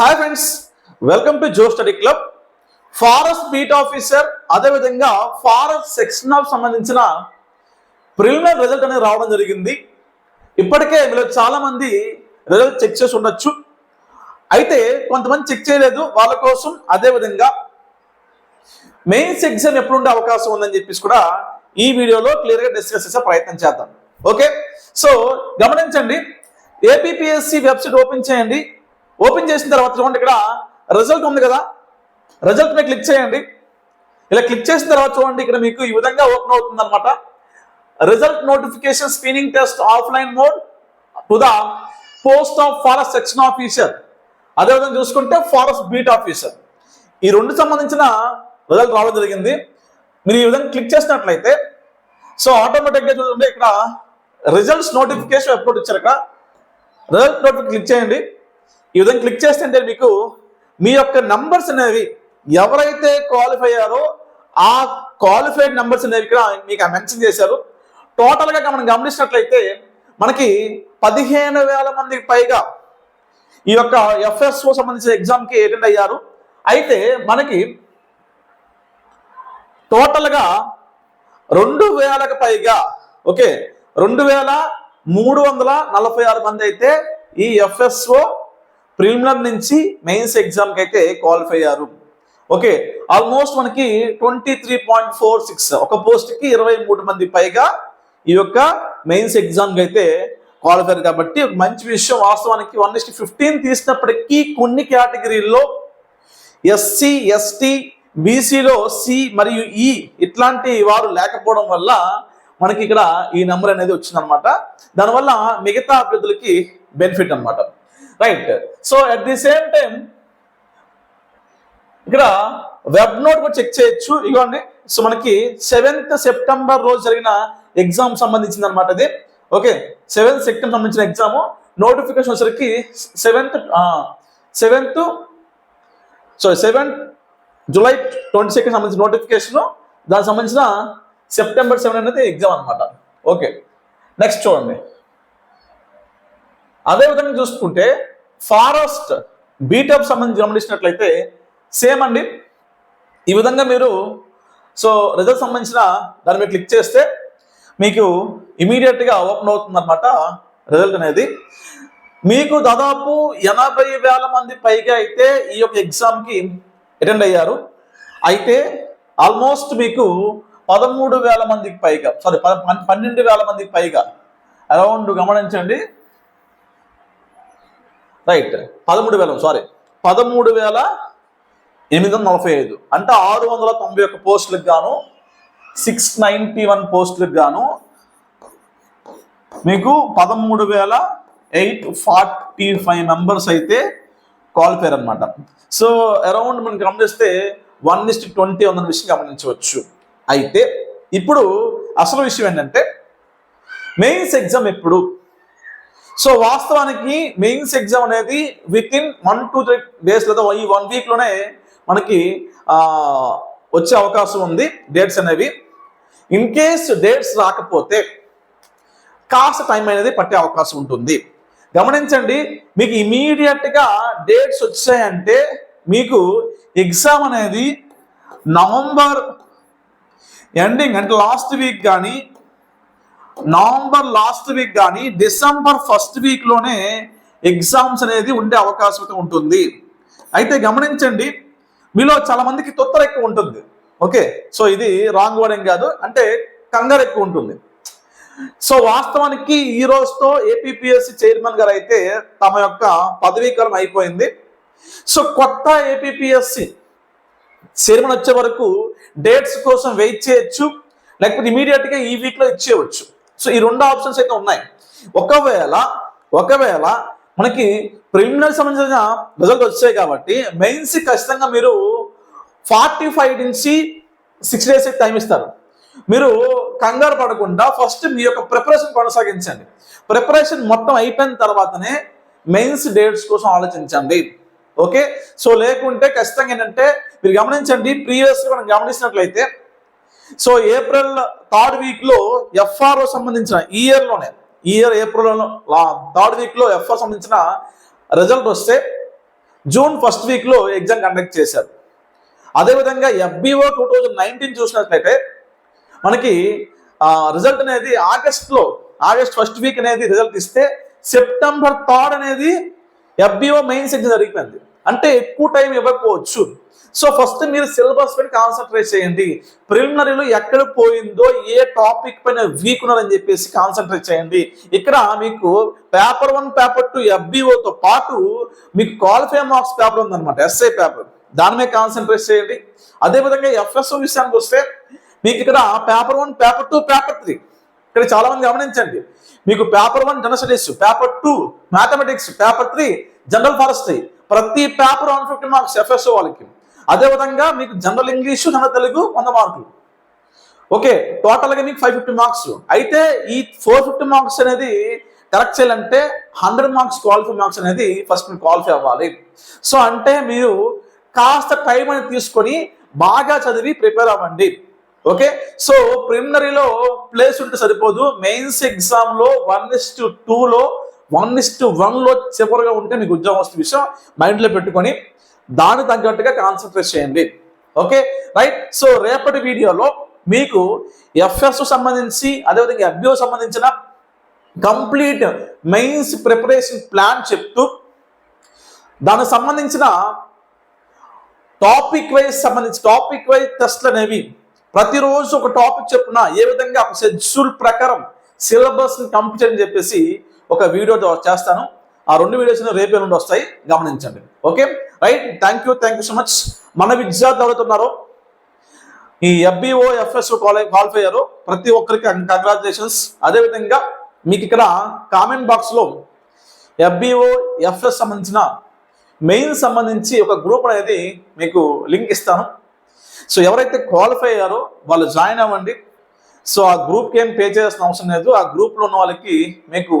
Hi friends welcome to Jo study club forest beat officer అదేవిధంగా forest section of సంబంధించిన preliminary result అనేది రావడం జరిగింది. ఇప్పటికే మీలో చాలా మంది రిజల్ట్ చెక్ చేసి ఉండొచ్చు. అయితే కొంతమంది చెక్ చేయలేదు వాళ్ళ కోసం అదేవిధంగా మెయిన్స్ ఎగ్జామ్ ఎప్పుడు ఉండే అవకాశం ఉందని చెప్పేసి కూడా ఈ వీడియోలో క్లియర్గా డిస్కస్ చేసే ప్రయత్నం చేద్దాం. ఓకే సో గమనించండి ఏపీఎస్సి వెబ్సైట్ ఓపెన్ చేయండి. ఓపెన్ చేసిన తర్వాత చూడండి ఇక్కడ రిజల్ట్ ఉంది కదా. రిజల్ట్ మీద క్లిక్ చేయండి. ఇలా క్లిక్ చేసిన తర్వాత చూడండి ఇక్కడ మీకు ఈ విధంగా ఓపెన్ అవుతుంది అనమాట result notification screening test offline mode to the post of forest section officer. అదేవిధంగా చూసుకుంటే ఫారెస్ట్ బీట్ ఆఫీసర్. ఈ రెండు సంబంధించిన రిజల్ట్ రావడం జరిగింది. మీరు ఈ విధంగా క్లిక్ చేసినట్లయితే సో ఆటోమేటిక్గా చూడండి ఇక్కడ రిజల్ట్స్ నోటిఫికేషన్ ఎప్పుడు ఇచ్చారు ఇక్కడ. రిజల్ట్ నోటిఫికేషన్ క్లిక్ చేయండి. ఈ విధంగా క్లిక్ చేస్తే మీకు మీ యొక్క నంబర్స్ అనేవి ఎవరైతే క్వాలిఫై అయ్యారో ఆ క్వాలిఫైడ్ నంబర్స్ అనేవి ఇక్కడ మీకు మెన్షన్ చేశారు. టోటల్గా మనం గమనించినట్లయితే మనకి పదిహేను వేల మందికి పైగా ఈ యొక్క ఎఫ్ఎస్ఓ సంబంధించిన ఎగ్జామ్కి అటెండ్ అయ్యారు. అయితే మనకి టోటల్గా రెండు వేలకు పైగా ఓకే రెండు వేల మూడు వందల నలభై ఆరు మంది అయితే ఈ ఎఫ్ఎస్ఓ ప్రిలిమినర్ నుంచి మెయిన్స్ ఎగ్జామ్కి అయితే క్వాలిఫై అయ్యారు. ఓకే ఆల్మోస్ట్ మనకి twenty three point four six ఒక పోస్ట్కి ఇరవై మూడు మంది పైగా ఈ యొక్క మెయిన్స్ ఎగ్జామ్కి అయితే క్వాలిఫై కాబట్టి మంచి విషయం వాస్తవానికి వన్ ఇస్ట్ ఫిఫ్టీన్ తీసినప్పటికీ కొన్ని కేటగిరీల్లో ఎస్సీ ఎస్టీ బీసీలో సి మరియు ఈ ఇట్లాంటి వారు లేకపోవడం వల్ల మనకి ఇక్కడ ఈ నెంబర్ అనేది వచ్చిందనమాట దానివల్ల మిగతా అభ్యర్థులకి బెనిఫిట్ అన్నమాట. Right so at the same time ఇక్కడ వెబ్ నోట్ కూడా చెక్ చేయొచ్చు. ఇవ్వండి సో మనకి సెవెంత్ సెప్టెంబర్ రోజు జరిగిన ఎగ్జామ్ సంబంధించింది అనమాట ఇది ఓకే సెవెంత్ సెప్టెంబర్ సంబంధించిన ఎగ్జామ్ నోటిఫికేషన్ వచ్చరికి seventh seventh so seventh July twenty second సంబంధించిన నోటిఫికేషన్ దానికి సంబంధించిన సెప్టెంబర్ సెవెన్ అనేది ఎగ్జామ్ అనమాట ఓకే నెక్స్ట్ చూడండి. అదే విధంగా చూసుకుంటే ఫారెస్ట్ బీటప్ సంబంధించి గమనించినట్లయితే సేమ్ అండి. ఈ విధంగా మీరు సో రిజల్ట్ సంబంధించిన దాని మీద క్లిక్ చేస్తే మీకు ఇమీడియట్గా ఓపెన్ అవుతుంది అనమాట రిజల్ట్ అనేది. మీకు దాదాపు ఎనభై వేల మంది పైగా అయితే ఈ యొక్క ఎగ్జామ్కి అటెండ్ అయ్యారు. అయితే ఆల్మోస్ట్ మీకు పదమూడు వేల మందికి పైగా సారీ పన్నెండు వేల మందికి పైగా అరౌండ్ గమనించండి. రైట్ పదమూడు వేల సారీ పదమూడు వేల ఎనిమిది వందల నలభై ఐదు అంటే ఆరు వందల తొంభై ఒక్క పోస్టులకు గాను సిక్స్ నైంటీ వన్ పోస్టులకు గాను మీకు పదమూడు వేల ఎయిట్ ఫార్టీ ఫైవ్ మెంబర్స్ అయితే క్వాలిఫైర్ అనమాట సో అరౌండ్ మనం గమనిస్తే వన్ ఇస్ట్ ట్వంటీ ఉందన్న విషయం గమనించవచ్చు. అయితే ఇప్పుడు అసలు విషయం ఏంటంటే మెయిన్స్ ఎగ్జామ్ ఎప్పుడు? సో వాస్తవానికి మెయిన్స్ ఎగ్జామ్ అనేది within one two three days లేదా ఈ వన్ వీక్లోనే మనకి వచ్చే అవకాశం ఉంది డేట్స్ అనేవి. ఇన్ కేస్ డేట్స్ రాకపోతే కాస్త టైం అనేది పట్టే అవకాశం ఉంటుంది. గమనించండి మీకు ఇమీడియట్గా డేట్స్ వచ్చాయంటే మీకు ఎగ్జామ్ అనేది నవంబర్ ఎండింగ్ అంటే లాస్ట్ వీక్ కానీ నవంబర్ లాస్ట్ వీక్ కానీ డిసెంబర్ ఫస్ట్ వీక్లోనే ఎగ్జామ్స్ అనేది ఉండే అవకాశం అయితే ఉంటుంది. అయితే గమనించండి మీలో చాలా మందికి తొత్తర ఎక్కువ ఉంటుంది. ఓకే? సో ఇది రాంగ్ వర్డింగ్ కాదు. అంటే కంగారు ఎక్కువ ఉంటుంది. సో వాస్తవానికి ఈ రోజుతో ఏపీఎస్సి చైర్మన్ గారు అయితే తమ యొక్క పదవీకాలం అయిపోయింది. సో కొత్త ఏపీఎస్సి చైర్మన్ వచ్చే వరకు డేట్స్ కోసం వెయిట్ చేయొచ్చు. లేకపోతే ఇమీడియట్గా ఈ వీక్లో ఇచ్చేయవచ్చు. సో ఈ రెండు ఆప్షన్స్ అయితే ఉన్నాయి. ఒకవేళ ఒకవేళ మనకి ప్రిలిమినరీ సంబంధించిన రిజల్ట్ వచ్చాయి కాబట్టి మెయిన్స్ ఖచ్చితంగా మీరు ఫార్టీ ఫైవ్ నుంచి సిక్స్ డేస్ టైం ఇస్తారు. మీరు కంగారు పడకుండా ఫస్ట్ మీ యొక్క ప్రిపరేషన్ కొనసాగించండి. ప్రిపరేషన్ మొత్తం అయిపోయిన తర్వాతనే మెయిన్స్ డేట్స్ కోసం ఆలోచించండి. ఓకే సో లేకుంటే ఖచ్చితంగా ఏంటంటే మీరు గమనించండి ప్రీవియస్గా మనం గమనించినట్లయితే సో ఏప్రిల్ థర్డ్ వీక్లో ఎఫ్ఆర్ఓ సంబంధించిన ఈ ఇయర్ ఈ ఇయర్ ఏప్రిల్ థర్డ్ వీక్లో ఎఫ్ఆర్ సంబంధించిన రిజల్ట్ వస్తే జూన్ ఫస్ట్ వీక్లో ఎగ్జామ్ కండక్ట్ చేశారు. అదేవిధంగా ఎఫ్బిఓ టూ థౌజండ్ నైన్టీన్ చూసినట్లయితే మనకి రిజల్ట్ అనేది ఆగస్ట్లో ఆగస్ట్ ఫస్ట్ వీక్ అనేది రిజల్ట్ ఇస్తే సెప్టెంబర్ థర్డ్ అనేది ఎఫ్బిఓ మెయిన్స్ ఎగ్జామ్ జరిగిపోయింది. అంటే ఎక్కువ టైం ఇవ్వకపోవచ్చు. సో ఫస్ట్ మీరు సిలబస్ పైన కాన్సన్ట్రేట్ చేయండి. ప్రిలిమినరీలో ఎక్కడ పోయిందో ఏ టాపిక్ పైన వీక్ ఉన్నారని చెప్పేసి కాన్సన్ట్రేట్ చేయండి. ఇక్కడ మీకు పేపర్ వన్ పేపర్ టూ ఎఫ్బిఓతో పాటు మీకు క్వాలిఫై మార్క్స్ పేపర్ ఉందన్నమాట ఎస్ఐ పేపర్ దాని మీద కాన్సన్ట్రేట్ చేయండి. అదేవిధంగా ఎఫ్ఎస్ఓ విషయానికి వస్తే మీకు ఇక్కడ paper one paper two paper three ఇక్కడ చాలా మంది గమనించండి. మీకు paper one general studies paper two mathematics paper three general forestry ప్రతి paper one fifty marks FSO వాళ్ళకి. అదేవిధంగా మీకు జనరల్ ఇంగ్లీషు జనరల్ తెలుగు వంద మార్కులు. ఓకే టోటల్గా మీకు ఫైవ్ ఫిఫ్టీ మార్క్స్ అయితే ఈ ఫోర్ ఫిఫ్టీ మార్క్స్ అనేది కరెక్ట్ చేయాలంటే హండ్రెడ్ మార్క్స్ క్వాలిఫై మార్క్స్ అనేది ఫస్ట్ మీరు క్వాలిఫై అవ్వాలి. సో అంటే మీరు కాస్త టైం అనేది తీసుకొని బాగా చదివి ప్రిపేర్ అవ్వండి. ఓకే సో ప్రిలిమినరీలో ప్లేస్ ఉంటే సరిపోదు. మెయిన్స్ ఎగ్జామ్లో వన్ ఇస్ టు టూలో వన్ ఇస్ టు వన్లో చివరిగా ఉంటే మీకు ఉద్యోగం వస్తుంది. విషయం మైండ్లో పెట్టుకొని దాని తగ్గట్టుగా కాన్సన్ట్రేట్ చేయండి. ఓకే రైట్ సో రేపటి వీడియోలో మీకు ఎఫ్ఎస్ సంబంధించి అదేవిధంగా ఎఫ్బిఓ సంబంధించిన కంప్లీట్ మెయిన్స్ ప్రిపరేషన్ ప్లాన్ చెప్తూ దానికి సంబంధించిన టాపిక్ వైజ్ సంబంధించి టాపిక్ వైజ్ టెస్ట్లు అనేవి ప్రతిరోజు ఒక టాపిక్ చెప్పున ఏ విధంగా ఒక షెడ్యూల్ ప్రకారం సిలబస్ కంప్లీట్ అని చెప్పేసి ఒక వీడియో చేస్తాను. ఆ రెండు వీడియోస్ రేపే నుండి వస్తాయి. గమనించండి. Okay right thank you thank you so much మన విద్యార్థులు ఎవరుతున్నారో ఈ ఎఫ్బిఓ ఎఫ్ఎస్ క్వాలిఫై అయ్యారు ప్రతి ఒక్కరికి కంగ్రాచులేషన్స్ అదేవిధంగా మీకు ఇక్కడ కామెంట్ బాక్స్లో ఎఫ్బిఓ ఎఫ్ఎస్ సంబంధించిన మెయిన్ సంబంధించి ఒక గ్రూప్ అనేది మీకు లింక్ ఇస్తాను. సో ఎవరైతే క్వాలిఫై అయ్యారో వాళ్ళు జాయిన్ అవ్వండి. సో ఆ గ్రూప్కి ఏం పే చేయాల్సిన అవసరం లేదు. ఆ గ్రూప్లో ఉన్న వాళ్ళకి మీకు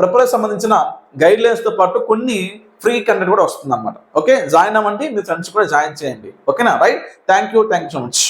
ప్రిపరేషన్ సంబంధించిన గైడ్లైన్స్తో పాటు కొన్ని ఫ్రీ కంటెంట్ కూడా వస్తుంది అనమాట ఓకే జాయిన్ అవ్వండి మీ ఫ్రెండ్స్ కూడా జాయిన్ చేయండి. ఓకేనా right thank you thank you so much